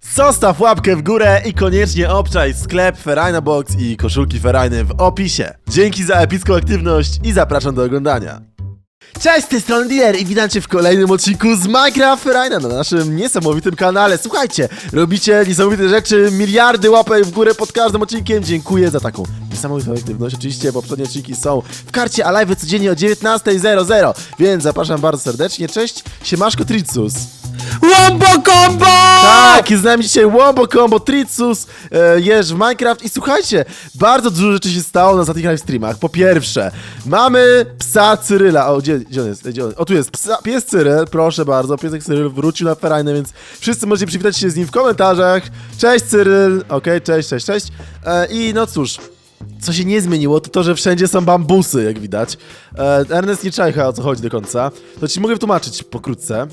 Zostaw łapkę w górę i koniecznie obczaj sklep Ferajna Box i koszulki Ferajny w opisie. Dzięki za epicką aktywność i zapraszam do oglądania. Cześć, z tej strony Dealer i witajcie w kolejnym odcinku z Minecraft Ferajna na naszym niesamowitym kanale. Słuchajcie, robicie niesamowite rzeczy, miliardy łapek w górę pod każdym odcinkiem. Dziękuję za taką niesamowitą aktywność. Oczywiście poprzednie odcinki są w karcie, a live codziennie o 19.00, więc zapraszam bardzo serdecznie. Cześć, siemaszko Tricus. Wombo combo! Tak, jest z nami dzisiaj Wombo Combo, Tricus, e, Jeż w Minecraft i słuchajcie, bardzo dużo rzeczy się stało na ostatnich live streamach. Po pierwsze, mamy psa Cyryla. O, gdzie, gdzie on jest? Gdzie on? O, tu jest psa, pies Cyryl, proszę bardzo, piesek Cyryl wrócił na ferajnę, więc wszyscy możecie przywitać się z nim w komentarzach. Cześć Cyryl, okej, cześć, cześć, cześć. E, I no cóż, co się nie zmieniło, to to, że wszędzie są bambusy, jak widać. E, Ernest nie czajcha o co chodzi do końca. To ci mogę wytłumaczyć pokrótce.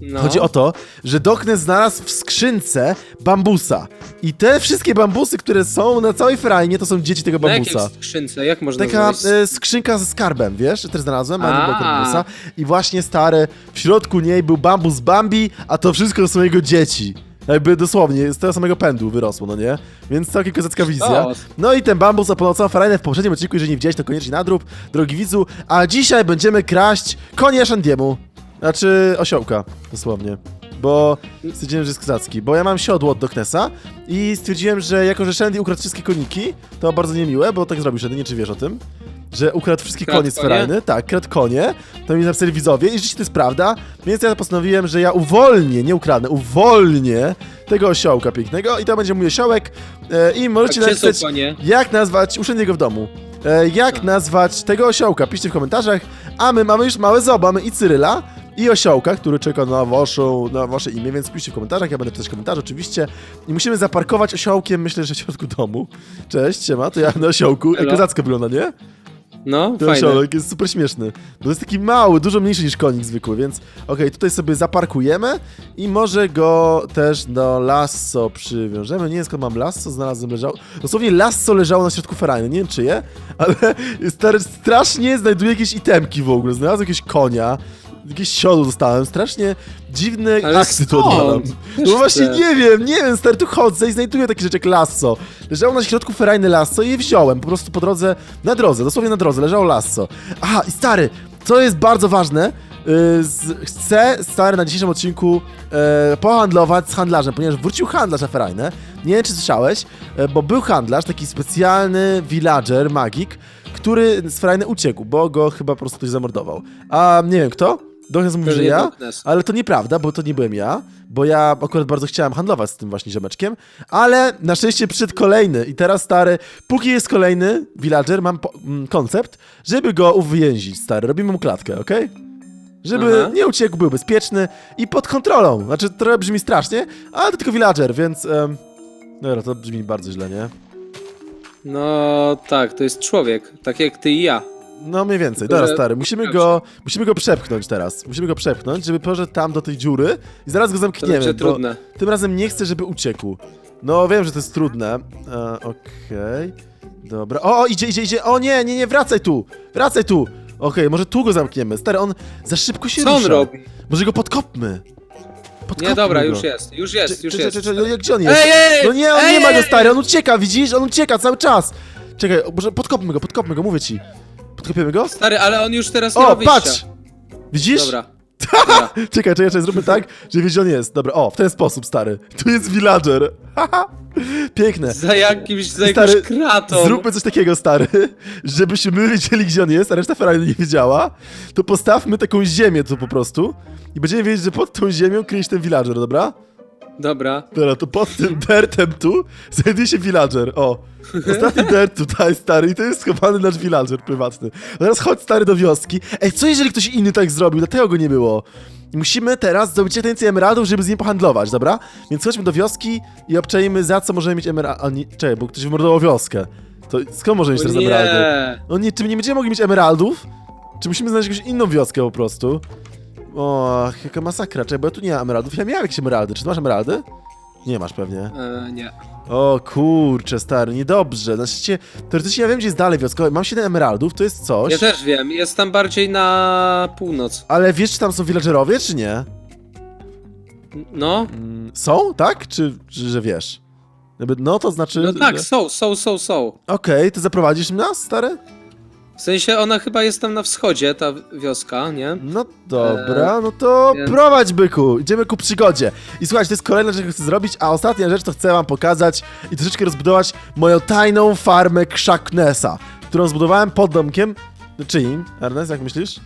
No. Chodzi o to, że Doknes znalazł w skrzynce bambusa. I te wszystkie bambusy, które są na całej frajnie, to są dzieci tego Na jakiej bambusa. skrzynce? Jak można Taka znaleźć? e, skrzynka ze skarbem, wiesz, też znalazłem, a nie było A. bambusa. I właśnie stary, w środku niej był bambus Bambi, a to wszystko są jego dzieci. Jakby dosłownie, z tego samego pędu wyrosło, no nie? Więc całkiem kozacka wizja. Sztos. No i ten bambus całą farajnę w poprzednim odcinku, jeżeli nie widziałeś, to koniecznie nadrób, drogi widzu. A dzisiaj będziemy kraść konia Shandiemu. Znaczy osiołka, dosłownie. Bo stwierdziłem, że jest kozacki. Bo ja mam siodło od Doknesa i stwierdziłem, że jako, że Shandy ukradł wszystkie koniki, to bardzo niemiłe, bo tak zrobił Shandy, nie czy wiesz o tym. Że ukradł wszystkie Kradł konie z. Tak, kradł konie. To mi napisali widzowie i rzeczywiście to jest prawda. Więc ja postanowiłem, że ja uwolnię, nie ukradnę, uwolnię tego osiołka pięknego i to będzie mój osiołek. E, I możecie A gdzie są napisać, konie? jak nazwać, uszczędnie go w domu. E, jak Tak. nazwać tego osiołka? Piszcie w komentarzach. A my mamy już małe zoba, mamy i Cyryla, i osiołka, który czeka na, waszą, na wasze imię, więc piszcie w komentarzach, ja będę czytać komentarze oczywiście. I musimy zaparkować osiołkiem, myślę, że w środku domu. Cześć, siema, to ja na osiołku. Elo. kozacko wygląda, nie? No, Ten fajne. osiołek jest super śmieszny. Bo jest taki mały, dużo mniejszy niż konik zwykły, więc okej, tutaj sobie zaparkujemy i może go też do lasso przywiążemy. Nie wiem skąd mam lasso, znalazłem leżało. Dosłownie lasso leżało na środku ferajny, nie wiem czyje, ale stary, strasznie znajduję jakieś itemki w ogóle. Znalazłem jakiegoś konia, jakieś siodło dostałem, strasznie dziwne Ale akty tu skąd? odwalam. Też No właśnie chcę. nie wiem, nie wiem, stary, tu chodzę i znajduję takie rzeczy jak lasso. Leżało na środku ferajny lasso i je wziąłem, po prostu po drodze, na drodze, dosłownie na drodze, leżało lasso. Aha, i stary, co jest bardzo ważne, yy, z, chcę, stary, na dzisiejszym odcinku yy, pohandlować z handlarzem, ponieważ wrócił handlarz na ferajnę, nie wiem, czy słyszałeś, yy, bo był handlarz, taki specjalny villager, magik, który z ferajny uciekł, bo go chyba po prostu ktoś zamordował. A nie wiem kto? Doknes mówi, że ja, Doknes. ale to nieprawda, bo to nie byłem ja, bo ja akurat bardzo chciałem handlować z tym właśnie ziomeczkiem, ale na szczęście przyszedł kolejny i teraz stary, póki jest kolejny villager, mam po, mm, koncept, żeby go uwięzić, stary, robimy mu klatkę, okej? Żeby Aha. nie uciekł, był bezpieczny i pod kontrolą, znaczy trochę brzmi strasznie, ale to tylko villager, więc... Um, dobra, to brzmi bardzo źle, nie? No tak, to jest człowiek, tak jak ty i ja. No mniej więcej, dobra że- stary, musimy go, musimy go przepchnąć teraz, musimy go przepchnąć, żeby poszedł tam do tej dziury i zaraz go zamkniemy, bo trudne. tym razem nie chcę, żeby uciekł. No wiem, że to jest trudne, e, okej, dobra, o, o, idzie, idzie, idzie, o nie, nie, nie, wracaj tu, wracaj tu, okej, może tu go zamkniemy, stary, on za szybko się Co on rusza, robi? może go podkopmy, podkopmy Nie, dobra, go. już jest, już jest, już czy- jest. czy- czy- no, Gdzie on jest? Ej, ej, No nie, on ej, nie ma go, ej, stary, on ucieka, widzisz? On ucieka cały czas. Czekaj, może podkopmy go, podkopmy go, mówię ci. Podkopiemy go? Stary, ale on już teraz nie ma O, wyjścia. patrz! Widzisz? Dobra. Dobra. Czekaj, czekaj, czekaj, zróbmy tak, że wiesz, gdzie on jest. Dobra, o, w ten sposób, stary. Tu jest villager. Haha. Piękne. Za jakimś, za Stary, jakimś kratą. Zróbmy coś takiego, stary, żebyśmy my wiedzieli, gdzie on jest, a reszta ferajny nie wiedziała. To postawmy taką ziemię tu po prostu i będziemy wiedzieć, że pod tą ziemią kryje się ten villager, dobra? Dobra. Dobra, to pod tym dirtem tu znajduje się villager. O, ostatni dirt tutaj, stary, i to jest schowany nasz villager prywatny. Teraz chodź, stary, do wioski. Ej, co jeżeli ktoś inny tak zrobił? Dlatego go nie było. Musimy teraz zdobyć jak najwięcej emeraldów, żeby z nim pohandlować, dobra? Więc chodźmy do wioski i obczajmy, za co możemy mieć emeraldy. O nie, czekaj, bo ktoś wymordował wioskę. To skąd możemy mieć O teraz emeraldy? No nie, czy my nie będziemy mogli mieć emeraldów? Czy musimy znaleźć jakąś inną wioskę po prostu? O, jaka masakra, czekaj, bo ja tu nie mam emeraldów. Ja miałem jakieś emeraldy. Czy ty masz emeraldy? Nie masz pewnie. E, nie. O kurczę, stary, niedobrze. Znaczy, teoretycznie ja wiem, gdzie jest dalej wioska. Mam 7 emeraldów, to jest coś. Ja też wiem, jest tam bardziej na północ. Ale wiesz, czy tam są villagerowie, czy nie? No, Mm, Są, tak? Czy, czy że wiesz? Jakby, No to znaczy. no tak, że- są, są, są, są. Okej, to zaprowadzisz nas, stary? W sensie ona chyba jest tam na wschodzie, ta wioska, nie? No dobra, no to więc- prowadź byku, idziemy ku przygodzie. I słuchajcie, to jest kolejna rzecz, którą chcę zrobić, a ostatnia rzecz to chcę wam pokazać i troszeczkę rozbudować moją tajną farmę Krzaknesa, którą zbudowałem pod domkiem. Czyim? Ernest, jak myślisz?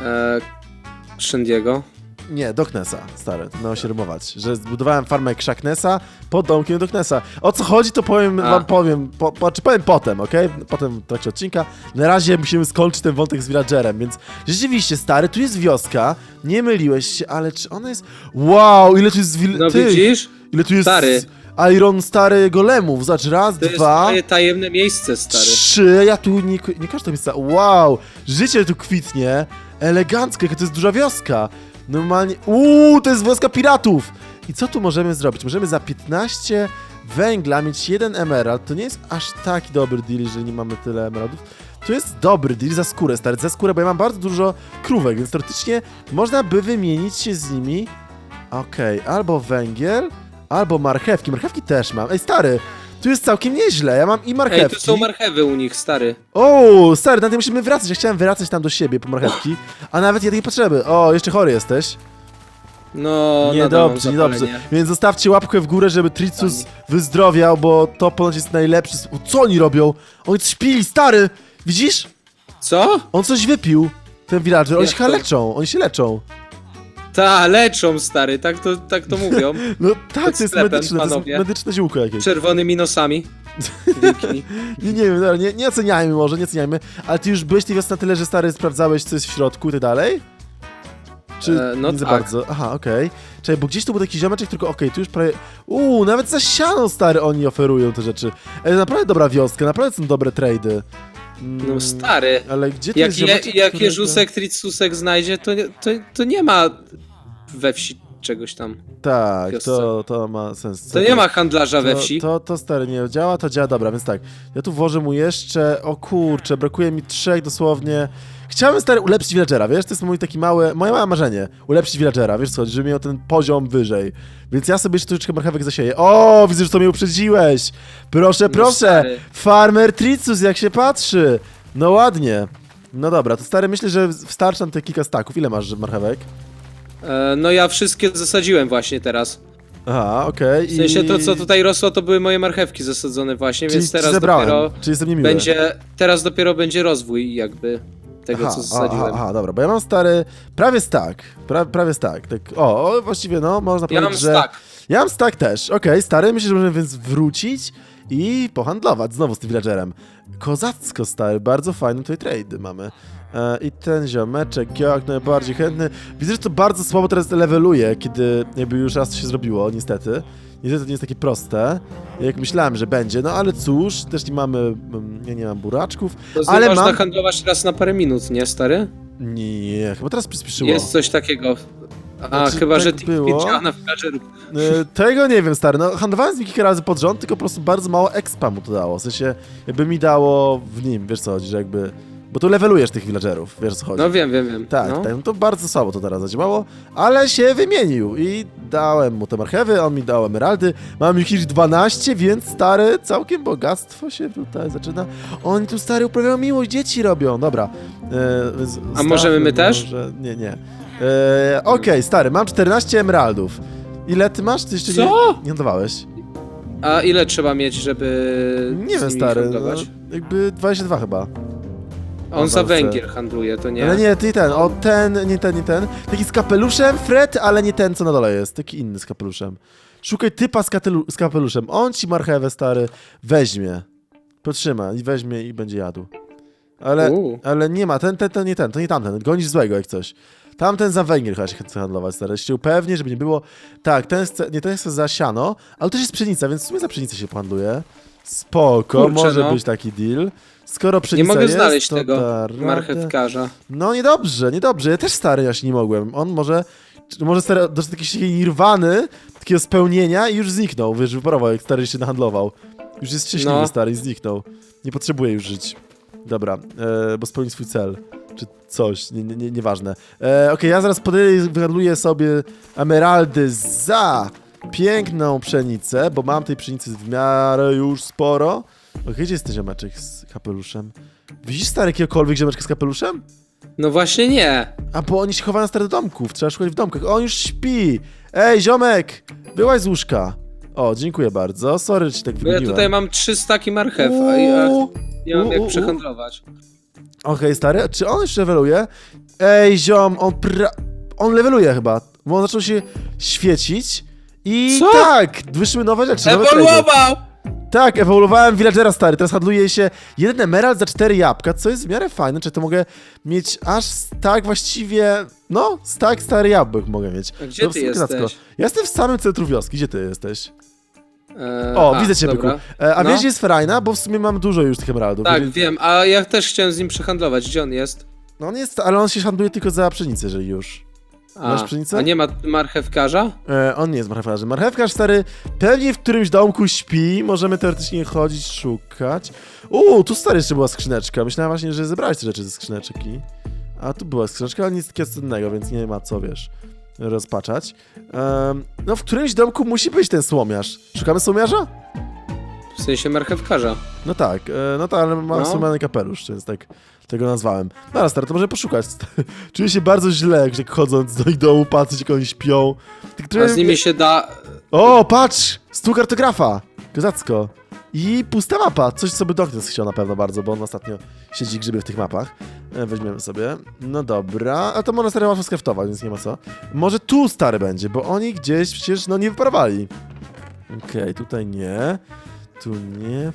E. Nie, Doknesa, stary, miało się rymować, że zbudowałem farmę Krzaknesa pod domkiem Doknesa. O co chodzi, to powiem A. wam powiem, po, po, czy powiem potem, okej? Potem w trakcie odcinka. Na razie musimy skończyć ten wątek z villagerem, więc rzeczywiście, stary, tu jest wioska, nie myliłeś się, ale czy ona jest... Wow, ile tu jest will... No Ty, widzisz? Ile tu jest Stary. Iron stary golemów, zobacz, raz, To jest dwa... moje tajemne miejsce, stary. Trzy, ja tu nie, nie każda miejsca. Wow, życie tu kwitnie. Elegancko, jaka to jest duża wioska. Normalnie. Uuu, to jest wioska piratów. I co tu możemy zrobić? Możemy za 15 węgla mieć jeden emerald. To nie jest aż taki dobry deal, jeżeli nie mamy tyle emeraldów. To jest dobry deal za skórę, stary, za skórę, bo ja mam bardzo dużo krówek, więc teoretycznie można by wymienić się z nimi. Okej, albo węgiel, albo marchewki. Marchewki też mam. Ej, stary, tu jest całkiem nieźle. Ja mam i marchewki. Ej, tu są marchewy u nich, stary. O, stary, na tym musimy wracać. Ja chciałem wracać tam do siebie po marchewki, a nawet jednej potrzeby. O, jeszcze chory jesteś. No, Niedobrze, niedobrze. Więc zostawcie łapkę w górę, żeby Tricus wyzdrowiał, bo to ponoć jest najlepszy. sp- O, co oni robią? Oni coś pili, stary! Widzisz? Co? On coś wypił. Ten villager. Oni Jak się to? leczą, oni się leczą. Ta, leczą, stary, tak to, tak to mówią. No tak, Pod to jest sklepem, medyczne, to jest panowie. medyczne ziółko jakieś. Czerwonymi nosami. Wilki. Nie, nie wiem, dobra, nie, nie oceniajmy może, nie oceniajmy. Ale ty już byłeś tej wiosny na tyle, że stary sprawdzałeś, co jest w środku i tak dalej? Czy E, no nie za tak. bardzo? Aha, okej. Czekaj, bo gdzieś tu był taki ziomeczek, tylko okej, tu już prawie... Uuu, nawet za siano, stary, oni oferują te rzeczy. Ej, naprawdę dobra wioska, naprawdę są dobre trady. Mm, No stary. Ale gdzie tu Jak, ziomeczek, jak którego- Jeżusek Tricusek znajdzie, to, to, to nie ma we wsi czegoś tam. Tak, to, to ma sens. To nie ma handlarza we wsi. To, to, to stary nie działa, to działa, dobra, więc tak. Ja tu włożę mu jeszcze, o kurczę, brakuje mi trzech dosłownie. Chciałbym stary ulepszyć villagera, wiesz, to jest mój taki mały, moje małe marzenie. Ulepszyć villagera, wiesz co, żeby miał ten poziom wyżej. Więc ja sobie jeszcze troszeczkę marchewek zasieję. O, widzę, że to mnie uprzedziłeś. Proszę, proszę. No stary. Farmer Tricus, jak się patrzy. No ładnie. No dobra, to stary, myślę, że wstarczy nam te kilka staków. Ile masz marchewek? E, no ja wszystkie zasadziłem właśnie teraz. Aha, okej. W sensie to, co tutaj rosło, to były moje marchewki zasadzone właśnie, Czyli więc teraz zebrałem, dopiero czyli jestem niemiły. będzie, teraz dopiero będzie rozwój jakby tego, Aha, co zasadziłem. Aha, aha, dobra, bo ja mam stary, prawie stack, pra, prawie stack, tak, o, o, właściwie no, można Ja mam że... stack. Ja mam stack też, okej, stary, myślę, że możemy więc wrócić i pohandlować znowu z tym villagerem. Kozacko, stary, bardzo fajny tutaj trade mamy. E, I ten ziomeczek jak najbardziej chętny. Widzę, że to bardzo słabo teraz leveluje, kiedy jakby już raz to się zrobiło, niestety. Niestety to nie jest takie proste, jak myślałem, że będzie, no ale cóż, też nie mamy, mm, ja nie mam buraczków, To ale można mam... handlować raz na parę minut, nie stary? Nie, chyba teraz przyspieszyło. Jest coś takiego. A, Znaczy, chyba, tak że ty było. na villagerów. E, Tego nie wiem, stary. No, handlowałem z nim kilka razy pod rząd, tylko po prostu bardzo mało expa mu to dało. W sensie, jakby mi dało w nim, wiesz co chodzi, że jakby... Bo tu levelujesz tych villagerów, wiesz o co chodzi. No wiem, wiem, wiem. Tak, no. tak, no to bardzo słabo to teraz zadziałało, ale się wymienił i dałem mu te marchewy, on mi dał emeraldy, mam ich już 12, więc stary, całkiem bogactwo się tutaj zaczyna. Oni tu stary uprawiają miłość, dzieci robią, dobra. E, więc A możemy my też? może- Nie, nie. E, Okej, stary, mam 14 emeraldów. Ile ty masz? Ty jeszcze Co? nie, nie dawałeś. A ile trzeba mieć, żeby Nie z wiem, stary, no, jakby 22 chyba. On za walce. węgiel handluje, to nie. Ale nie, ty ten, o ten, nie ten, nie ten. Taki z kapeluszem, Fred, ale nie ten, co na dole jest. Taki inny z kapeluszem. Szukaj typa z, katelu- z kapeluszem. On ci marchewę, stary, weźmie. Potrzyma i weźmie i będzie jadł. Ale, U. ale nie ma, ten, ten, ten, nie ten, to nie tamten. Gonisz złego jak coś. Tamten za węgiel chyba się chce handlować, stary. Się upewnie, żeby nie było... Tak, ten jest, nie, ten jest za siano, ale też jest pszenica, więc w sumie za pszenicę się handluje. Spoko, Kurczę, może no. być taki deal. Skoro Nie pszenica mogę jest, znaleźć to tego da radę. marchewkarza. No niedobrze, niedobrze. Ja też stary właśnie nie mogłem. On może, może stary doszedł do jakiejś takiej nirwany, takiego spełnienia i już zniknął. Wiesz, wyparował, jak stary się nahandlował. Już jest szczęśliwy No. stary i zniknął. Nie potrzebuje już żyć. Dobra, e, bo spełnił swój cel. czy coś, nie, nie, nie, nieważne. E, Okej, ja zaraz podejdę i wyhandluję sobie emeraldy za piękną pszenicę, bo mam tej pszenicy w miarę już sporo. Okej, gdzie jest ten ziomeczek z kapeluszem? Widzisz stary jakiegokolwiek ziomeczka z kapeluszem? No właśnie nie. A bo oni się chowają stary do domków, trzeba szukać w domkach. O, on już śpi! Ej, ziomek! Byłaś z łóżka. O, dziękuję bardzo. Sorry, że ci tak Bo ja wymieniłem. tutaj mam trzy staki marchew, a ja Uuu. nie mam u, u, jak przehandlować. Okej, stary, czy on już leveluje? Ej, ziom, on pra... On leveluje chyba, bo on zaczął się świecić i Co? tak, wyszły nowe rzeczy, nowe. Ewoluował! Tak, ewoluowałem villagera, stary, teraz handluje się jeden emerald za cztery jabłka, co jest w miarę fajne, czy to mogę mieć aż tak właściwie, no, tak stary jabłek mogę mieć. A gdzie No, ty jesteś? Ja jestem w samym centrum wioski, gdzie ty jesteś? E, O, a, widzę cię, dobra. byku. E, a No. wiesz, jest Ferajna? Bo w sumie mam dużo już tych emeraldów. Tak, jeżeli- wiem, a ja też chciałem z nim przehandlować. Gdzie on jest? No on jest, ale on się handluje tylko za pszenicę, jeżeli już. A, Masz pszenicę? a nie ma marchewkarza? E, on nie jest marchewkarzem. Marchewkarz stary pewnie w którymś domku śpi, możemy teoretycznie chodzić, szukać. Uuu, tu stary jeszcze była skrzyneczka. Myślałem właśnie, że zebrałeś te rzeczy ze skrzyneczki. A tu była skrzyneczka, ale nic takiego cennego, więc nie ma co, wiesz, rozpaczać. Em, no w którymś domku musi być ten słomiarz. Szukamy słomiarza? W sensie marchewkarza. No tak, e, no tak, ale ma No. słomiany kapelusz, więc tak tego nazwałem. Dobra, stary, to może poszukać. Czuję się bardzo źle, jak tak chodząc do ich domu, patrzeć, jak oni śpią. Tak A z nimi się da... O, patrz! Stół kartografa! Kozacko. I pusta mapa. Coś, co by Doknes chciał na pewno bardzo, bo on ostatnio siedzi grzyby w tych mapach. E, weźmiemy sobie. No dobra. A to można stary łatwo skraftować, więc nie ma co. Może tu stary będzie, bo oni gdzieś przecież, no, nie wyparowali. Okej, tutaj nie. Tu nie.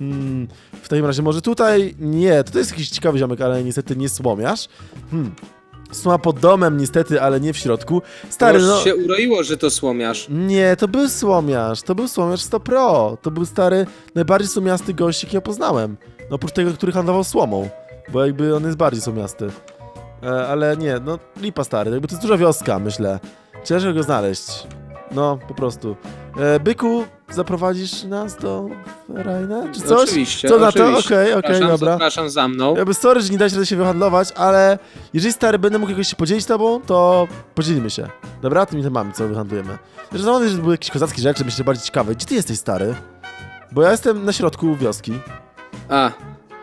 W takim razie może tutaj nie. Tutaj jest jakiś ciekawy ziomek, ale niestety nie słomiarz. Hmm. Słoma pod domem niestety, ale nie w środku. Stary, Stary, no... się uroiło, że to słomiarz. Nie, to był słomiarz, to był słomiarz 100 Pro. To był stary, najbardziej słomiasty gość, jaki ja poznałem. No oprócz tego, który handlował słomą, bo jakby on jest bardziej słomiasty. E, ale nie, no lipa stary, jakby to jest duża wioska, myślę. Ciężko go znaleźć. No, po prostu. E, byku, zaprowadzisz nas do Rajna, czy coś? Oczywiście, Co na to? oczywiście. Okej, okej, Zapraszam, dobra. Zapraszam za mną. Jakby sorry, że nie da się się wyhandlować, ale jeżeli stary będę mógł jakoś się podzielić tobą, to podzielimy się. Dobra? Tymi temami, co wyhandlujemy. Że zamówię, że były jakieś kozackie rzeczy, myślę, bardziej ciekawe. Gdzie ty jesteś, stary? Bo ja jestem na środku wioski. A,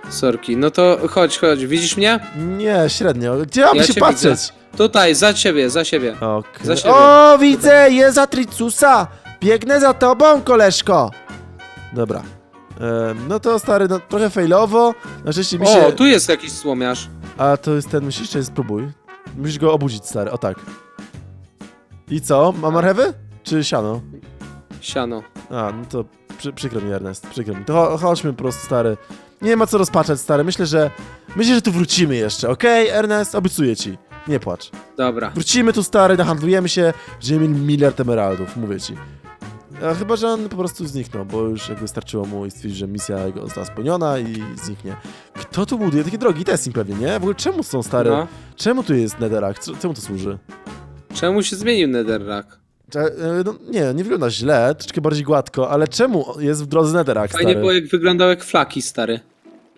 sorki. No to chodź, chodź. Widzisz mnie? Nie, średnio. Gdzie mam Ja się cię patrzeć? Tutaj, za ciebie, za siebie. Okej. Za siebie. O, widzę, jest Atricusa! Biegnę za tobą, koleżko! Dobra. No to stary, no trochę failowo. Na szczęście mi się... O, tu jest jakiś słomiarz. A to jest ten, musisz czy spróbuj. Musisz go obudzić, stary, o tak. I co? Ma marchewy? Czy siano? Siano. A, no to przy, przykro mi, Ernest, przykro mi. To cho- chodźmy po prostu, stary. Nie ma co rozpaczać, stary. Myślę, że... Myślę, że tu wrócimy jeszcze, okej, Ernest? Obiecuję ci. Nie płacz. Dobra. Wrócimy tu, stary, nahandlujemy się, będziemy mieli miliard emeraldów, mówię ci. A chyba, że on po prostu zniknął, bo już jakby starczyło mu i stwierdził, że misja jego została spełniona i zniknie. Kto tu buduje takie drogi? Testing pewnie, nie? W ogóle czemu są stare? No. Czemu tu jest netherrack? Co- Czemu to służy? Czemu się zmienił Netherrack? Cze- e, No, nie, nie wygląda źle, troszkę bardziej gładko, ale czemu jest w drodze netherrack, Fajnie stary? było, jak wyglądał jak flaki, stary.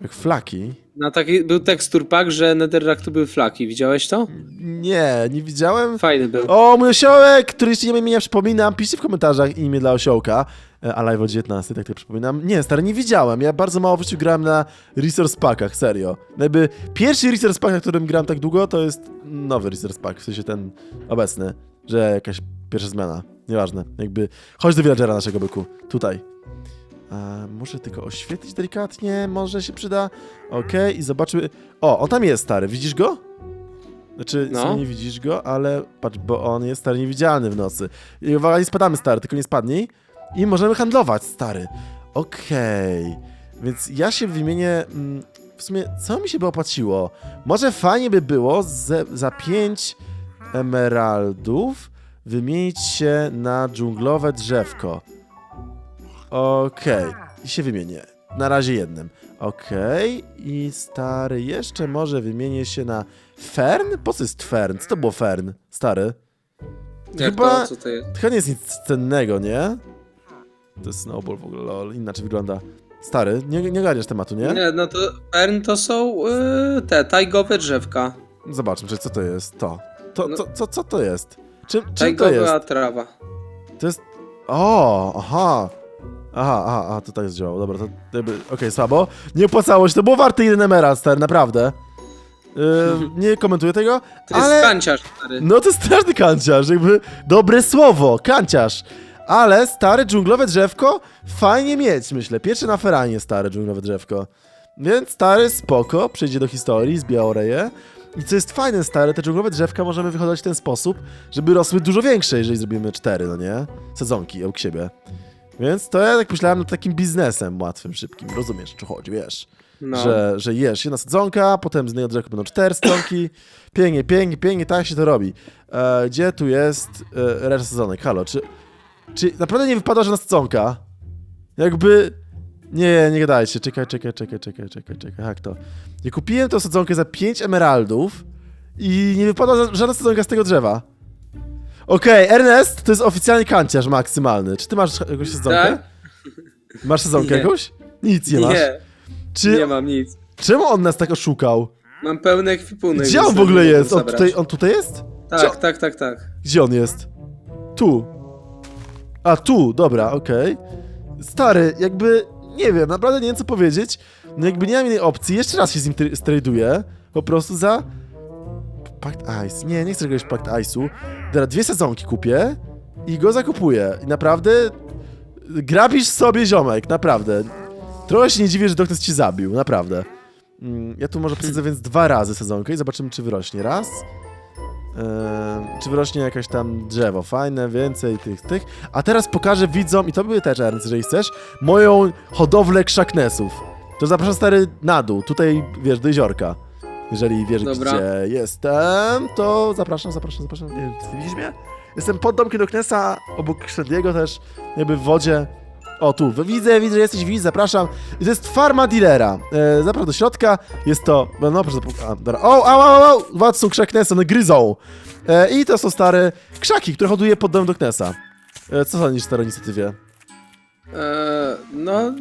Jak flaki? Na taki, był tekstur pack, że Netherrack to były flaki. Widziałeś to? Nie, nie widziałem. Fajny był. O, mój osiołek, który jeszcze nie ma imienia, przypominam. Piszcie w komentarzach imię dla osiołka. A live o 19, tak to przypominam. Nie, stary, nie widziałem. Ja bardzo mało w życiu grałem na Resource Packach, serio. Jakby pierwszy Resource Pack, na którym grałem tak długo, to jest nowy Resource Pack, w sensie ten obecny, że jakaś pierwsza zmiana. Nieważne. Jakby, chodź do villagera naszego byku. Tutaj. A, muszę tylko oświetlić delikatnie, może się przyda. Okej, i zobaczmy. O, on tam jest, stary, widzisz go? Znaczy, No. no. nie widzisz go, ale patrz, bo on jest stary niewidzialny w nocy. I uwaga, nie spadamy, stary, tylko nie spadnij. I możemy handlować, stary. Okej. Więc ja się wymienię. mm, W sumie, co mi się by opłaciło? Może fajnie by było ze, za 5 emeraldów wymienić się na dżunglowe drzewko. Okej. I się wymienię. Na razie jednym. Okej. I stary, jeszcze może wymienię się na fern? Po co jest fern? Co to było fern? Stary. Jak chyba- to? Co to jest? Chyba nie jest nic cennego, nie? To jest snowball w ogóle, lol. Inaczej wygląda. Stary, nie, nie tematu, nie? Nie, no to Fern to są yy, te tajgowe drzewka. Zobaczmy, czy co to jest. To. To, No. co, co, co to jest? Czym, czym to Tajgowa jest? trawa. To jest... O, aha. Aha, aha, aha, to tak jest działało. Dobra, to jakby... Okej, słabo. Nie opłacało się, to było warte jeden emerald, stary, naprawdę. Yy, nie komentuję tego, To jest ale... kanciarz, stary. No to straszny kanciarz, jakby dobre słowo, kanciarz. Ale stare dżunglowe drzewko fajnie mieć, myślę. Pierwsze na feranie stare dżunglowe drzewko. Więc stary spoko, przejdzie do historii, zbija oreje. I co jest fajne, stare, te dżunglowe drzewka możemy wyhodować w ten sposób, żeby rosły dużo większe, jeżeli zrobimy cztery, no nie? Sezonki obok siebie. Więc to ja tak myślałem nad takim biznesem łatwym, szybkim. Rozumiesz, o co chodzi, wiesz? No. Że, że jesz jedna sadzonka, potem z jednego drzewka będą cztery sadzonki. Pięknie, pięknie, pięknie, tak się to robi. E, gdzie tu jest e, reszta sadzonek? Halo, czy, czy naprawdę nie wypada żadna sadzonka? Jakby... Nie, nie gadajcie, czekaj, czekaj, czekaj, czekaj, czekaj, czekaj, jak to? Ja kupiłem tą sadzonkę za 5 emeraldów i nie wypada żadna sadzonka z tego drzewa. Okej, Ernest to jest oficjalnie kanciarz maksymalny. Czy ty masz jakąś sadzonkę? Tak? Masz sadzonkę Nie. jakąś? Nic nie masz. Nie, Czy nie mam nic. Czemu on nas tak oszukał? Mam pełny ekwipunek. Gdzie on w ogóle jest? On tutaj, on tutaj jest? Tak, Gdzie- tak, tak, tak. Gdzie on jest? Tu. A, tu, dobra, okej. Stary, jakby, nie wiem, naprawdę nie wiem co powiedzieć. No jakby nie mam innej opcji, jeszcze raz się z nim tr- straduję. Po prostu za... Pact Ice. Nie, nie chcę czegoś Pact Ice'u. Teraz dwie sezonki kupię i go zakupuję. I naprawdę... Grabisz sobie ziomek, naprawdę. Trochę się nie dziwię, że Doknes ci zabił, naprawdę. Mm, Ja tu może posadzę więc dwa razy sezonkę i zobaczymy, czy wyrośnie. Raz. Eee, czy wyrośnie jakaś tam drzewo fajne, więcej tych, tych. A teraz pokażę widzom, i to były też, Ernst, jeżeli chcesz, moją hodowlę krzaknesów. To zapraszam stary na dół, tutaj, wiesz, do jeziorka. Jeżeli wiesz, Dobra. gdzie jestem, to zapraszam, zapraszam, zapraszam. Nie, Ty widzisz mnie? Jestem pod domkiem Doknesa, obok Shreddiego też, jakby w wodzie. O, tu, widzę, widzę, że jesteś, widzę, zapraszam. I to jest farma dealera. E, zapraszam do środka, jest to, no, no proszę, a, dobra. O, au, au, au, wat są krzaknesy, one gryzą. E, I to są stare krzaki, które hoduje pod domem Doknesa. E, co sądzisz, staro inicjatywie? E, no,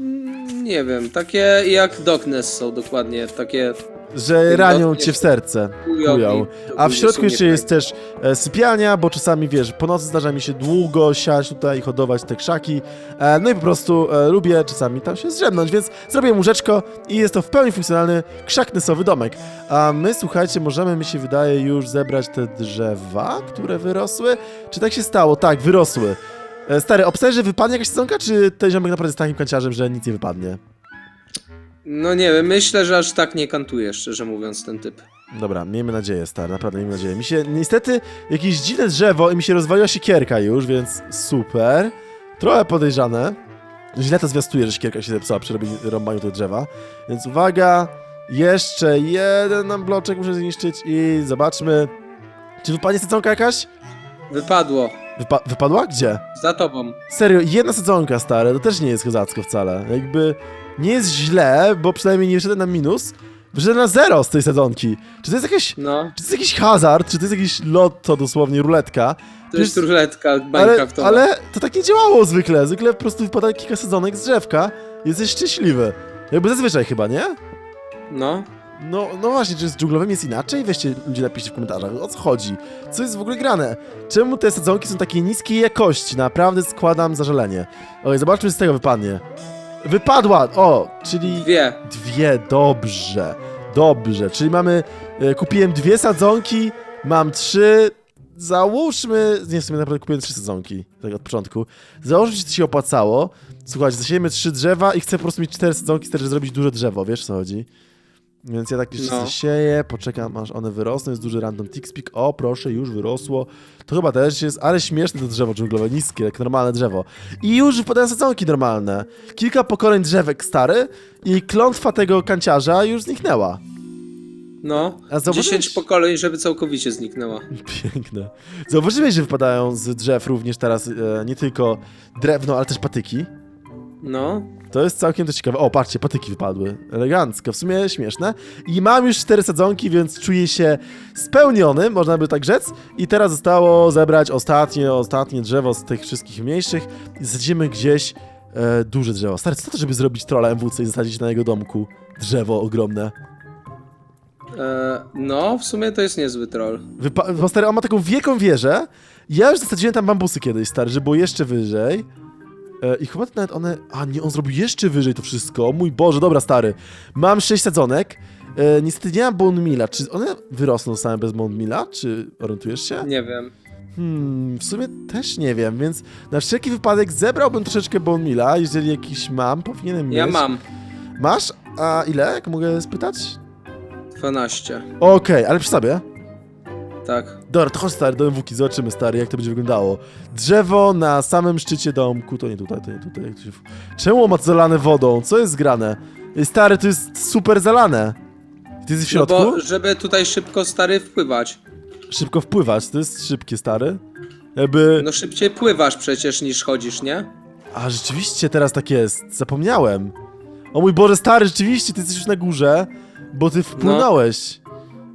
nie wiem. Takie jak Darkness są dokładnie. Takie Że ranią cię w serce. Kują. A w środku jeszcze jest też e, sypialnia, bo czasami, wiesz, po nocy zdarza mi się długo siać tutaj i hodować te krzaki. E, no i po prostu e, lubię czasami tam się zdrzemnąć, więc zrobię łóżeczko i jest to w pełni funkcjonalny krzaknesowy domek. A my, słuchajcie, możemy, mi się wydaje, już zebrać te drzewa, które wyrosły. Czy tak się stało? Tak, wyrosły. E, stary, obserwuj, że wypadnie jakaś sezonka, czy ten ziomek naprawdę jest takim kanciarzem, że nic nie wypadnie? No nie wiem, myślę, że aż tak nie kantuje, szczerze mówiąc, ten typ. Dobra, miejmy nadzieję, stary, naprawdę miejmy nadzieję. Mi się, niestety, jakieś dziwne drzewo i mi się rozwaliła siekierka już, więc super. Trochę podejrzane. Źle to zwiastuje, że siekierka się zepsuła przy rąbaniu tego drzewa. Więc uwaga, jeszcze jeden nam bloczek muszę zniszczyć i zobaczmy. Czy wypadnie sadzonka jakaś? Wypadło. Wypa wypadła? Gdzie? Za tobą. Serio, jedna sadzonka, stare, to też nie jest kozacko wcale. Jakby nie jest źle, bo przynajmniej nie wyszedłem na minus, wyszedłem na zero z tej sadzonki. Czy to jest jakieś No, czy to jest jakiś hazard, czy to jest jakiś lotto, dosłownie ruletka? to jest Przecież- ruletka Ale, Minecraftowa. ale to tak nie działało zwykle. Zwykle po prostu wypada kilka sezonek z drzewka jesteś szczęśliwy. Jakby zazwyczaj chyba, nie? No. No, no właśnie, czy z dżunglowym jest inaczej? Weźcie ludzie napiszcie w komentarzach, o co chodzi? Co jest w ogóle grane? Czemu te sadzonki są takiej niskiej jakości? Naprawdę składam zażalenie. Oj, zobaczmy, co z tego wypadnie. Wypadła! O, czyli... Dwie. Dwie, dobrze, dobrze. Czyli mamy, e, kupiłem dwie sadzonki, mam trzy, załóżmy, nie w sumie naprawdę kupiłem trzy sadzonki, tak od początku. Załóżmy, że to się opłacało. Słuchajcie, zasiejemy trzy drzewa i chcę po prostu mieć cztery sadzonki, chcę zrobić dużo drzewo, wiesz co chodzi? Więc ja tak jeszcze No. zasieję, poczekam aż one wyrosną, jest duży random tick o proszę, już wyrosło. To chyba też jest, ale śmieszne to drzewo dżunglowe, niskie, jak normalne drzewo. I już wypadają sadzonki normalne. Kilka pokoleń drzewek stary i klątwa tego kanciarza już zniknęła. No. A zauważyłeś- 10 pokoleń, żeby całkowicie zniknęła. Piękne. Zauważyłeś, że wypadają z drzew również teraz e, nie tylko drewno, ale też patyki. No. To jest całkiem to ciekawe. O, patrzcie, patyki wypadły. Elegancko, w sumie śmieszne. I mam już cztery sadzonki, więc czuję się spełniony, można by tak rzec. I teraz zostało zebrać ostatnie, ostatnie drzewo z tych wszystkich mniejszych i zasadzimy gdzieś E, duże drzewo. Stary, co to, żeby zrobić trolla MWC i zasadzić na jego domku? Drzewo ogromne. E, no, w sumie to jest niezły troll. Wypa- bo stary, on ma taką wielką wieżę. Ja już zasadziłem tam bambusy kiedyś, stary, żeby było jeszcze wyżej. E, I chyba nawet one... A nie, on zrobił jeszcze wyżej to wszystko. O mój Boże, dobra, stary. Mam sześć sadzonek. E, niestety nie mam bone mila. Czy one wyrosną same bez bone mila? Czy orientujesz się? Nie wiem. Hmm, w sumie też nie wiem, więc na wszelki wypadek zebrałbym troszeczkę bone mila. Jeżeli jakiś mam, powinienem mieć. Ja mam Masz? A ile? Jak mogę spytać? 12. Okej, ale przy sobie. Tak. Dobra, to chodź stary do MWK, zobaczymy stary, jak to będzie wyglądało. Drzewo na samym szczycie domku, to nie tutaj, to nie tutaj. jak to się... Czemu ma zalane wodą? Co jest zgrane? Ej, Stary, to jest super zalane. Ty jesteś w No środku? bo, żeby tutaj szybko stary wpływać. Szybko wpływać, to jest szybkie, stary. Jakby... No szybciej pływasz przecież niż chodzisz, nie? A, rzeczywiście teraz tak jest, zapomniałem. O mój Boże, stary, rzeczywiście, ty jesteś już na górze, bo ty wpłynąłeś.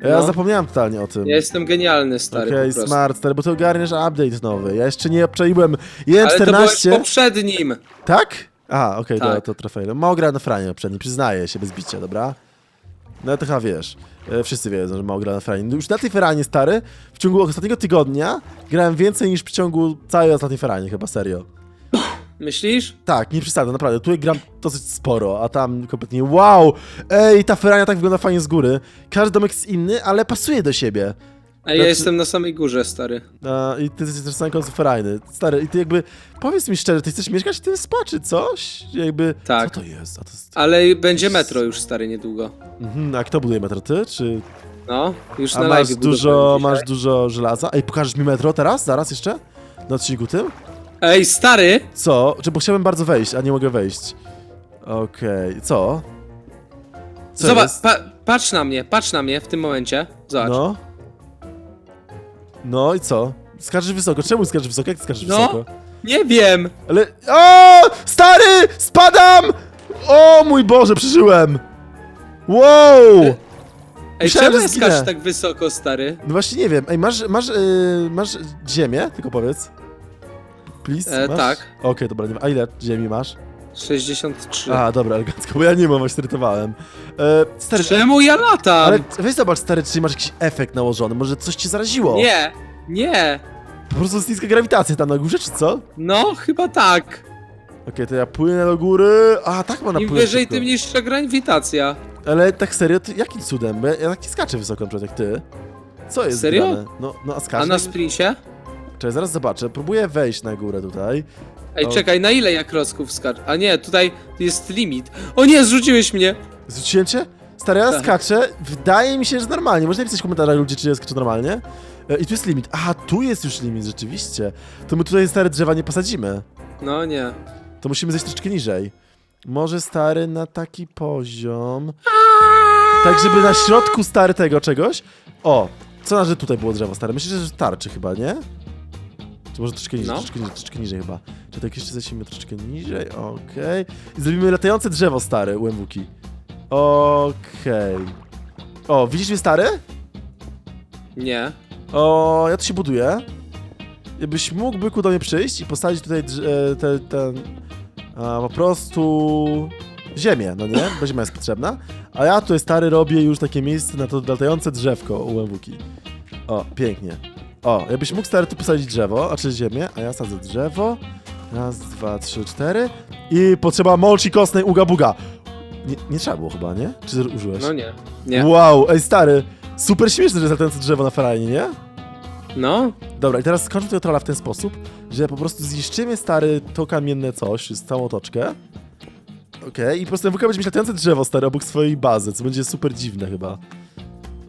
Ja No. zapomniałem totalnie o tym. Ja jestem genialny, stary, Okej, po prostu. smart, stary, bo ty ogarniasz update nowy. Ja jeszcze nie obczaiłem Ale to 1.14. poprzednim. Tak? A, okej, Tak. dobra, to trofej. Mało gra na franie poprzedni, przyznaję się bez bicia, dobra? No to chyba wiesz. E, Wszyscy wiedzą, że mało gra na franie. No Już na tej feranie, stary, w ciągu ostatniego tygodnia grałem więcej niż w ciągu całej ostatniej feranie, chyba serio. Myślisz? Tak, nie przesadzam, naprawdę. Tu gram dosyć sporo, a tam kompletnie wow! Ej, ta ferania tak wygląda fajnie z góry. Każdy domek jest inny, ale pasuje do siebie. A ja Znaczy- jestem na samej górze, stary. A, I ty jesteś też sam końcu ferajny. Stary, i ty jakby, powiedz mi szczerze, ty chcesz mieszkać w tym spa, czy coś? Jakby, Tak. co to jest? A to jest... Ale będzie metro już, stary, niedługo. Mhm, a kto buduje metro, ty, czy... No, już A na masz live dużo, budowałem masz dzisiaj. dużo żelaza? Ej, pokażesz mi metro teraz? Zaraz jeszcze? Na odcinku tym? Ej, stary! Co? Czy, bo chciałbym bardzo wejść, a nie mogę wejść. Okej, co? Co Zobacz, jest? pa patrz na mnie, patrz na mnie w tym momencie. Zobacz. No. No i co? Skaczesz wysoko. Czemu skaczesz wysoko? Jak ty skaczesz No. wysoko? Nie wiem! Ale... O! Stary! Spadam! O mój Boże, przeżyłem! Wow! Ej, Myślałem, czemu że ja zginę. skaczesz tak wysoko, stary? No właśnie nie wiem. Ej, masz, masz, yy, masz ziemię? Tylko powiedz. Please, E, masz? tak. Okej, dobra, nie ma. A ile ziemi masz? 63. A, dobra, elegancko, bo ja nie mam, właśnie rytowałem. E, stary, Czemu ja latam? ale weź zobacz, stary, czy masz jakiś efekt nałożony, może coś cię zaraziło. Nie, nie. Po prostu jest niska grawitacja tam na górze, czy co? Okej, No, chyba tak. to ja płynę do góry. A, tak ma Im napłynąć wyżej, tym niższa grawitacja. Ale tak serio, to jakim cudem? Bo ja, ja tak nie skaczę wysoko na przykład jak ty. Co jest Serio? grane? No, no a A skaczę. na sprincie? Czekaj, zaraz zobaczę. Próbuję wejść na górę tutaj. Ej, O. czekaj, na ile ja klocków skacz? A nie, tutaj jest limit. O nie, zrzuciłeś mnie! Zrzuciłem cię? Stary, ja Tak. skaczę. Wydaje mi się, że normalnie. Można napisać w komentarzach ludzie, czy ja skaczę normalnie. E, I tu jest limit. Aha, tu jest już limit, rzeczywiście. To my tutaj stare drzewa nie posadzimy. No nie. To musimy zejść troszeczkę niżej. Może stary na taki poziom. Tak, żeby na środku stary tego czegoś. O, co na, że tutaj było drzewo stare? Myślę, że tarczy chyba, nie? Czy może troszeczkę niżej, No. troszeczkę niżej, troszeczkę niżej chyba. Czy tak jeszcze zejdziemy troszeczkę niżej, okej. I zrobimy latające drzewo stare, łębuki. Okej. O, widzisz mnie stary? Nie. O, ja tu się buduję. Jakbyś mógł byku do mnie przyjść i postawić tutaj drz- e, te, ten, a, po prostu ziemię, no nie? Bo ziemia jest potrzebna. A ja tutaj stary robię już takie miejsce na to latające drzewko u łębuki. O, pięknie. O, jakbyś mógł stary tu posadzić drzewo, a czy ziemię, a ja sadzę drzewo. Raz, dwa, trzy, cztery. I potrzeba molci kostnej uga buga. Nie, nie trzeba było chyba, nie? Czy użyłeś? No nie. Nie. Wow, ej stary, super śmieszne, że jest latające drzewo na ferajnie, nie? No? Dobra, i teraz skończmy tego trolla w ten sposób, że po prostu zniszczymy stary to kamienne coś, z całą otoczkę. Okej, i po prostu MWK będzie mieć latające drzewo stary obok swojej bazy, co będzie super dziwne chyba.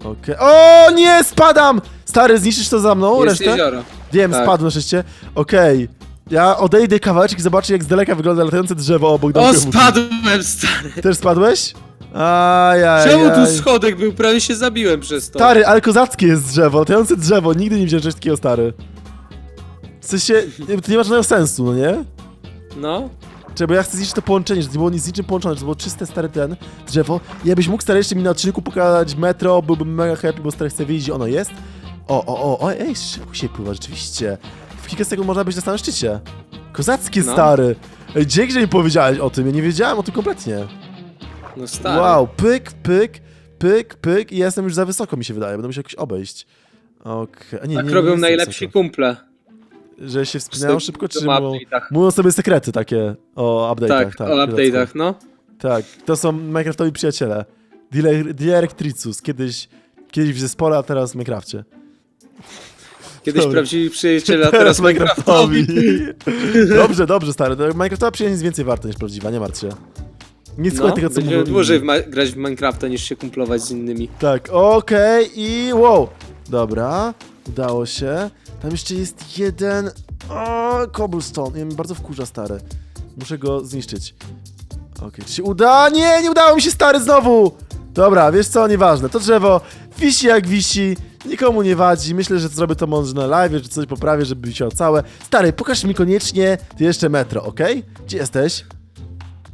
Okej. O nie, spadam! Stary, zniszczysz to za mną, Jest resztę? jezioro. Wiem, Tak. spadłem szczęście. Okej. Ja odejdę kawałeczek i zobaczę jak z daleka wygląda latające drzewo obok O, domku spadłem, stary! Też spadłeś? Ajaj. Czemu tu schodek był? Prawie się zabiłem przez to. Stary, ale kozackie jest drzewo, latające drzewo, nigdy nie widziałem czegoś takiego, stary. W sensie, nie- to nie ma żadnego sensu, no nie? No? Czekaj, bo ja chcę zniszczyć to połączenie, że to nie było nic z niczym połączone, że to było czyste, stare ten, drzewo. I jakbyś mógł stary jeszcze mi na odcinku pokazać metro, byłbym mega happy, bo stary chcę wiedzieć, gdzie ono jest. O, o, o, o, ej, szybko się pływa, rzeczywiście. W kilka sekund można być na samym szczycie. Kozackie, No. stary. Ej, dzięki, że mi powiedziałeś o tym, ja nie wiedziałem o tym kompletnie. No stary. Wow, pyk, pyk, pyk, pyk i ja jestem już za wysoko, mi się wydaje, będę musiał jakoś obejść. Okej, a nie, Tak nie, robią nie jestem najlepsi wysoko. kumple. Że się wspinają Z szybko, czy mówią, update'ach. mówią sobie sekrety takie o update'ach. Tak, tak, o update'ach, no. Tak, to są Minecraftowi przyjaciele. Dealer- Dealerek Tricus, kiedyś, kiedyś w zespole, a teraz w Minecrafcie. Kiedyś Dobra. prawdziwi przyjaciele, a teraz Minecraftowi. dobrze, dobrze, stary. To Minecraftowa przyjaźń jest więcej warta niż prawdziwa, nie martw się. Nic No, tego, co będziemy mówią dłużej w ma- grać w Minecrafta niż się kumplować z innymi. Tak, okej i wow. Dobra, udało się. Tam jeszcze jest jeden... O, cobblestone. Ja mnie bardzo wkurza, stary. Muszę go zniszczyć. Okej, czy się uda? Nie, nie udało mi się, stary, znowu! Dobra, wiesz co, nieważne. To drzewo wisi jak wisi, nikomu nie wadzi. Myślę, że zrobię to może na live, że coś poprawię, żeby wisiało całe. Stary, pokaż mi koniecznie jeszcze metro, okej? Gdzie jesteś?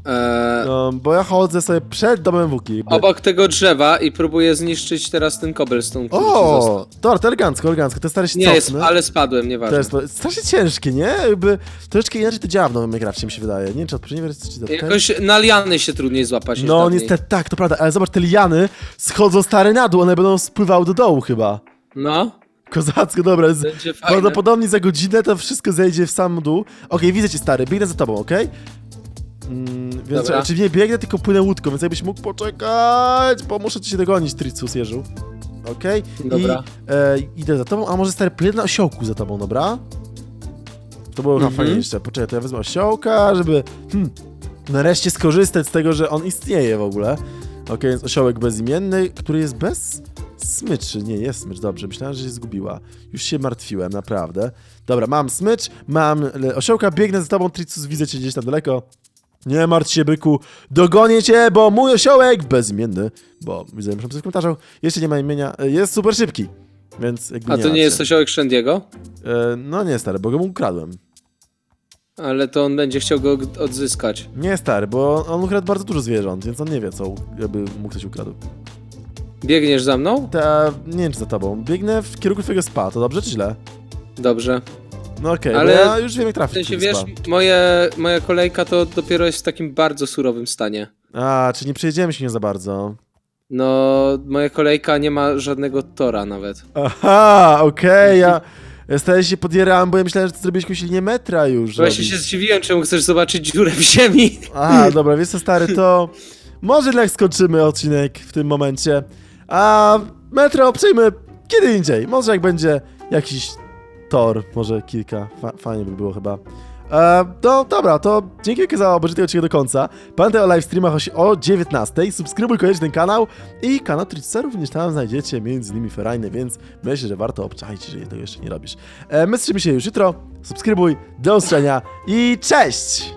Eee, No, bo ja chodzę sobie przed domem Wuki. obok tego drzewa i próbuję zniszczyć teraz ten cobblestone, który ci został. O, dobra, to elegancko, elegancko. To stary się Nie, jest, cofnę. ale spadłem, To nieważne. jest to, strasznie ciężkie, nie? Jakby troszeczkę inaczej to działa w nowym Minecrafcie, mi się wydaje. Nie wiem, czy odpowiedniej wersji, czy okay? Jakoś na liany się trudniej złapać niż No dawniej. niestety, tak, to prawda, ale zobacz, te liany schodzą stare na dół, one będą spływały do dołu chyba. No, Kozacko, dobra, z... będzie fajne. prawdopodobnie za godzinę to wszystko zejdzie w sam dół. Okej, widzę cię stary, biegnę za tobą, okej? Mm, więc Dobra. czy nie biegnę, tylko płynę łódką, więc jakbyś mógł poczekać, bo muszę cię dogonić, Tricus Jeżu. Okej? Dobra. I e, idę za tobą, a może stary, płynę na osiołku za tobą, dobra? To było chyba Mhm. fajniejsze. Poczekaj, to ja wezmę osiołka, żeby hmm, nareszcie skorzystać z tego, że on istnieje w ogóle. Okej, więc osiołek bezimienny, który jest bez smyczy. Nie, jest smycz, dobrze. Myślałem, że się zgubiła. Już się martwiłem, naprawdę. Dobra, mam smycz, mam e, osiołka, biegnę za tobą, Tricus, widzę cię gdzieś tam daleko. Nie martw się, byku, dogonię cię, bo mój osiołek bezimienny, bo widzę, muszę w komentarzu, jeszcze nie ma imienia, jest super szybki, więc jakby A nie to martw nie jest się. osiołek Szendiego? E, no nie, stary, bo go mu ukradłem. Ale to on będzie chciał go g- odzyskać. Nie, stary, bo on ukradł bardzo dużo zwierząt, więc on nie wie, co jakby mu ktoś ukradł. Biegniesz za mną? Ta, nie wiem, czy za tobą. Biegnę w kierunku twojego spa, to dobrze czy źle? Dobrze. No okej, Ale bo ja już wiem, jak W trafić sensie, wiesz, moje, moja kolejka to dopiero jest w takim bardzo surowym stanie. A, czy nie przejedziemy się nie za bardzo? No, moja kolejka nie ma żadnego tora nawet. Aha, okej, ja... ja się podjerałem, bo ja myślałem, że ty zrobiłeś jakąś linię metra już. Właśnie robisz. się zdziwiłem, czemu chcesz zobaczyć dziurę w ziemi. A, dobra, wiesz co, stary, to może jednak skończymy odcinek w tym momencie, a metro przejmę kiedy indziej. Może jak będzie jakiś tor, może kilka, Fa fajnie by było chyba. E, dobra, to dzięki wielkie za obejrzenie odcinka do końca. Pamiętaj o live streamach o, o 19. Subskrybuj koniecznie ten kanał i kanał Twitcha również tam znajdziecie między innymi ferajne, więc myślę, że warto obczaić, jeżeli tego jeszcze nie robisz. E, my słyszymy się już jutro. Subskrybuj, do usłyszenia i cześć!